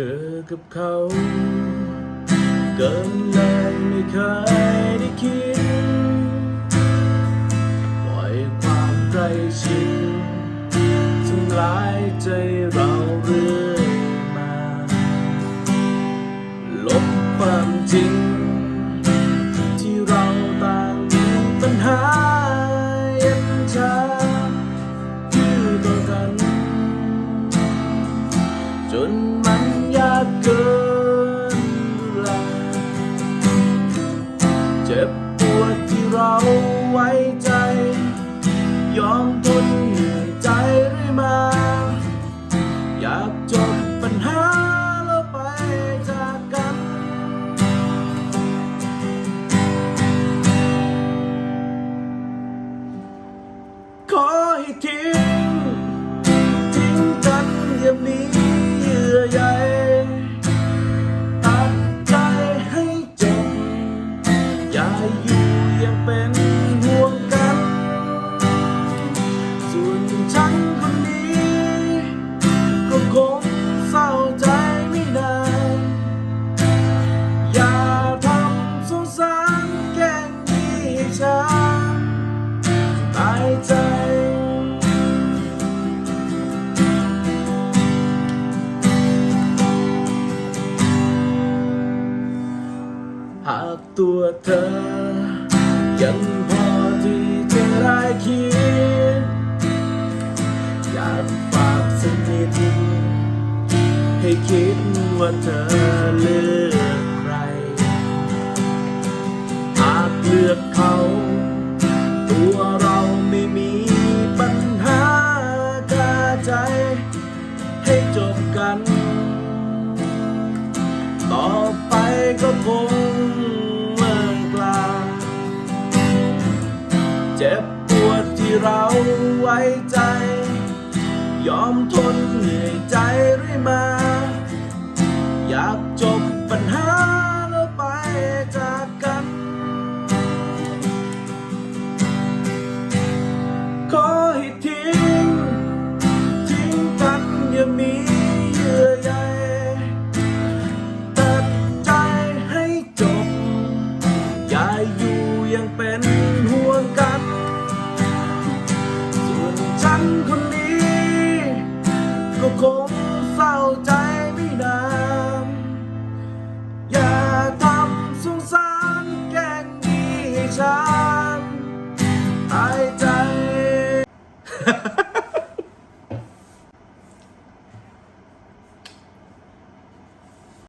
ธอกับเขาเกินเลยไม่เคยได้คิดปล่อยความใกล้ชิดทำลายใจเราเรื่อยมา ลบความจริง เจ็บปวดที่เราไว้ใจากตัวเธอ ยังพอที่จะได้คิด อยากฝากสักนิดให้คิดว่าเธอเลือกใครหากเลือกเขา ตัวเราไม่มีปัญหากาใจ ให้จบกัน ต่อไปก็คง จ็บปวดที่เราไว้ใจ ยอมทนเหนื่อยใจเรื่อยมา อยากจบปัญหา คนนี้ ก็คงเศร้าใจไม่นานอย่าทำสงสารแกล้งดีให้ฉัน